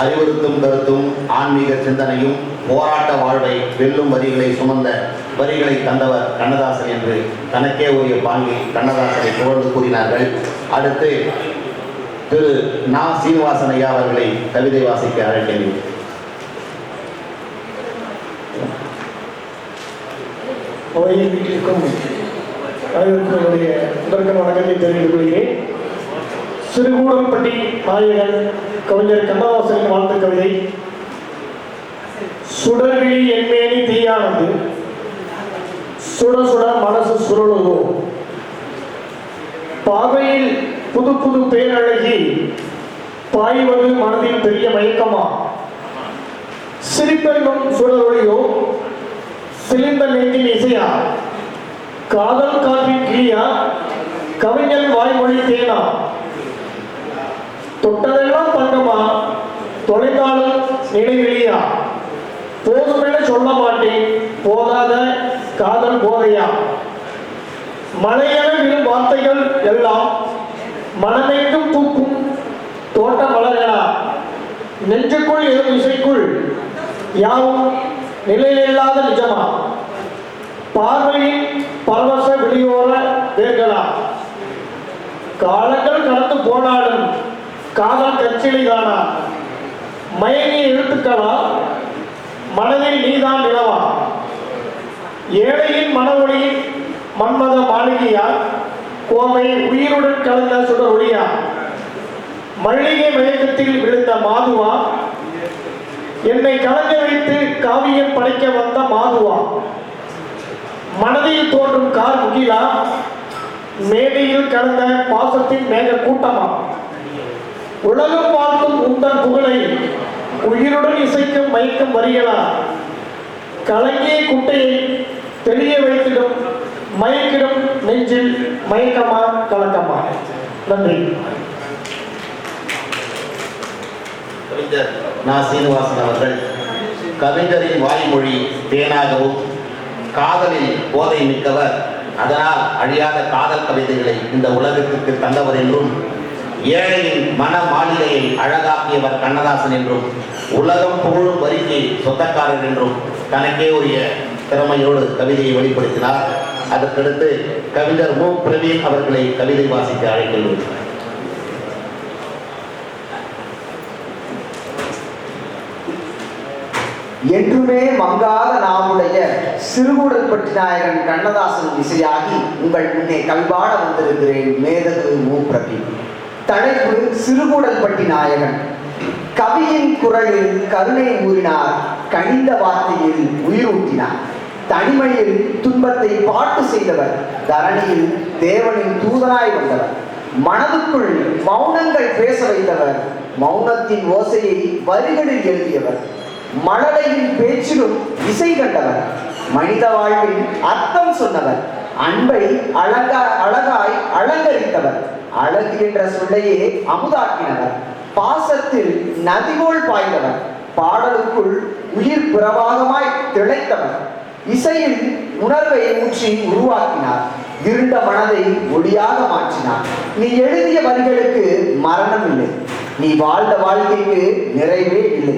அறிவுறுத்தும் கருத்தும் ஆன்மீக சிந்தனையும் போராட்ட வாழ்வை வெல்லும் வரிகளை சுமந்த வரிகளை தந்தவர் கண்ணதாசன் என்று தனக்கே உரிய பாங்கில் கண்ணதாசனை புகழ்ந்து கூறினார்கள். அடுத்து திரு நா. சீனிவாசன் ஐயா அவர்களை கவிதை வாசிக்க அழைக்கிறேன். அவையில் வீட்டிற்கும் அனைவருக்கும் என்னுடைய வணக்கத்தை தெரிவித்துக் கொள்கிறேன். சிறுகூடம்பட்டி நாயகன் கவிஞர் கண்ணதாசனின் வாழ்த்து கவிதை. சுடர்விழி என்மேனி தீயானது. சுட சுட மனசு சுருளுதோ. பார்வையில் புது புது பேரழகி பாய்வது மனதில் பெரிய மயக்கமா. சிரிப்பெல்லும் சுடரொளியோ சிலிந்த நெஞ்சின் இசையா. காதல் காற்றின் கிளியா. கவிஞன் வாய்மொழி தேனா. தொட்டதெல்லாம் தங்கமா தொலைத்தாலும் நினைவிலியா போதுமென சொல்ல மாட்டேன். போதாத காதல் போதையா? மலையென விழும் வார்த்தைகள் எல்லாம் மனமெங்கும் தூக்கும் தோட்ட மலர்களா நெஞ்சுக்குள் எதும் இசைக்குள் யாவும் நிலையில்லாத நிஜமா? பார்வையின் பரவச வெளியோர வேர்களா? காலங்கள் கடந்து போனாலும் காதல் கச்சிலை தானா? மயங்கிய எழுத்துக்களா? மனதில் நீதான் நிலவா? ஏழையின் மனவொளியின் மன்மத மாளிகையா கோவை உயிருடன் கலந்த சுடர் ஒளியா மல்லிகை மயக்கத்தில் விழுந்த மாதுவா? என்னை கலங்க வைத்து காவியம் படைக்க வந்த மாதுவா? மனதில் தோன்றும் கார் முகிலா? மேடையில் கலந்த பாசத்தின் மேக கூட்டமா? உலகம் பார்க்கும் உந்தன் புகழை உயிருடன் இசைக்கும் மயக்கும் வரிகளா கலங்கிய குட்டையை தெளிய வைத்திடும் மயக்கிடும் நெஞ்சில் மயக்கமா கலக்கமா நன்றி. கவிஞர் நா. சீனிவாசன் அவர்கள் கவிஞரின் வாய்மொழி தேனாகவும் காதலில் போதை மிக்கவர். அதனால் அழியாத காதல் கவிதைகளை இந்த உலகத்திற்கு தந்தவர் என்றும் ஏழையின் மன மாளிகையை அழகாக்கியவர் கண்ணதாசன் என்றும் உலகம் புகழும் வரிக்கு சொந்தக்காரர் என்றும் தனக்கே உரிய திறமையோடு கவிதையை வெளிப்படுத்தினார். அதற்கடுத்து கவிஞர் மு. பிரவீன் அவர்களை கவிதை வாசிக்க அழைக்கின்றோம் என்றுமே மங்காத நாமுடைய சிறுகூடல்பட்டி நாயகன் கண்ணதாசன் இசையாகி உங்கள் முன்னே கல்வாட வந்திருக்கிறேன் மேதகு மூப்பிரதி தலைப்பு சிறுகூடல்பட்டி நாயகன். கவியின் குரலில் கருணை ஊறினார் கனிந்த வார்த்தையில் உயிரூட்டினார். தனிமையில் துன்பத்தை பாட்டு செய்தவர் தரணியில் தேவனின் தூதனாய் வந்தவர். மனதுக்குள் மௌனங்கள் பேச வைத்தவர் மௌனத்தின் ஓசையை வரிகளில் எழுதியவர். மழலையின் பேச்சிலும் இசை கண்டவர். மனித வாழ்வில் அர்த்தம் சொன்னவர். அன்பை அழகா அழகாய் அலங்கரித்தவர். அழகு என்ற சொல்லையே அமுதாக்கினவர். பாசத்தில் நதிபோல் பாய்ந்தவர். பாடலுக்குள் உயிர் பிரவாகமாய் திளைத்தவர். இசையில் உணர்வை ஊற்றி உருவாக்கினார். இருண்ட மனதை ஒளியாக மாற்றினார். நீ எழுதிய வரிகளுக்கு மரணம் இல்லை நீ வாழ்ந்த வாழ்க்கைக்கு நிறைவே இல்லை.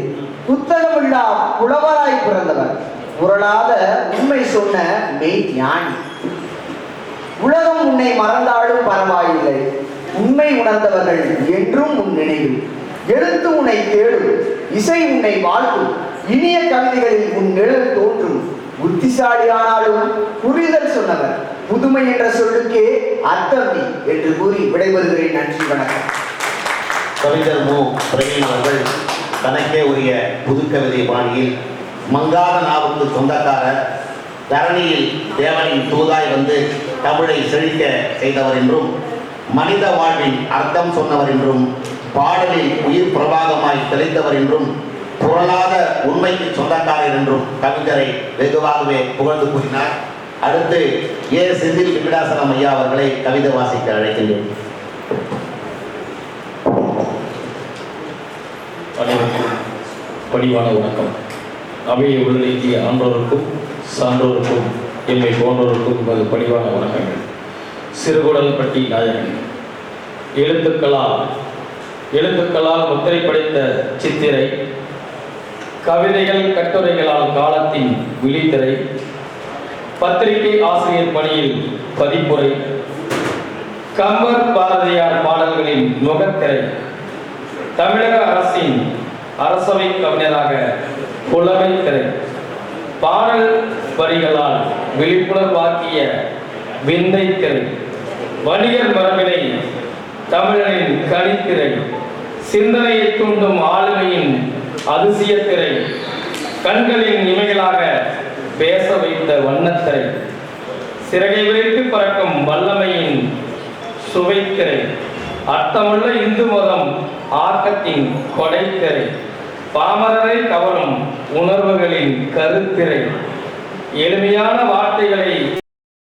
புத்தகமில்லா புலவராய் பிறந்தவர். உரளாத உண்மை சொன்ன மெய் ஞானி. உலகம் உன்னை மறந்தாலும் பரவாயில்லை. உண்மை உணர்ந்தவர்கள் என்றும் உன் நினைவில். எழுத்து உன்னை தேடும் இசை உன்னை வாழ்த்தும். இனிய கவிதைகளில் உன் நிழல் தோன்றும். புத்திசாலியானாலும் புரிதல் சொன்னவர். புதுமை என்ற சொல்லுக்கே அர்த்தம் என்று கூறி விடைபெறுகிறேன். நன்றி வணக்கம். கவிஞர் மு. பிரவீன் அவர்கள் தனக்கே உரிய புதுக்கவிதை பாணியில் மங்காத நாவுக்கு சொந்தக்காரர் தரணியில் தேவனின் தூதாய் வந்து தமிழை செழிக்க செய்தவர் என்றும் மனித வாழ்வின் அர்த்தம் சொன்னவர் என்றும் பாடலில் உயிர் பிரபாகமாய் தெளிந்தவர் என்றும் புரளாத உண்மைக்கு சொந்தக்காரர் என்றும் கவிஞரை வெகுவாகவே புகழ்ந்து கூறினார். அடுத்து ஏ. செந்தில் விபிடாசனம் ஐயா அவர்களை கவிதை வாசிக்க அழைக்கின்றேன். பணிவான வணக்கம். அவையை உள்ளடக்கிய ஆன்றோருக்கும் சான்றோருக்கும் எம்மை போன்றோருக்கும் எனது பணிவான வணக்கங்கள். சிறுகுடல்பட்டி நாயகன். எழுத்துக்களால் எழுத்துக்களால் முத்திரை படைத்த சித்திரை கவிதைகள் கட்டுரைகளால் காலத்தின் விழித்திரை பத்திரிகை ஆசிரியர் பணியில் பதிப்புரை கம்பர் பாரதியார் பாடல்களின் முகத்திரை தமிழக அரசின் அரசவை கவிஞராக புலமை திரை பாடல் வரிகளால் விழிப்புணர்வாக்கிய விந்தை திரை வணிகர் மரபினை தமிழரின் கனித்திரை சிந்தனையை தூண்டும் ஆளுமையின் அதிசயத்திரை திரை கண்களின் இமைகளாக பேச வைத்த வண்ணத்திரை சிறகை விரித்து பறக்கும் வல்லமையின் சுவைத்திரை அர்த்தமுள்ள இந்து மதம் ஆக்கத்தின் கொடைத்திரை. பாமரரை கவரும் உணர்வுகளின் கருத்திரை. எளிமையான வார்த்தைகளை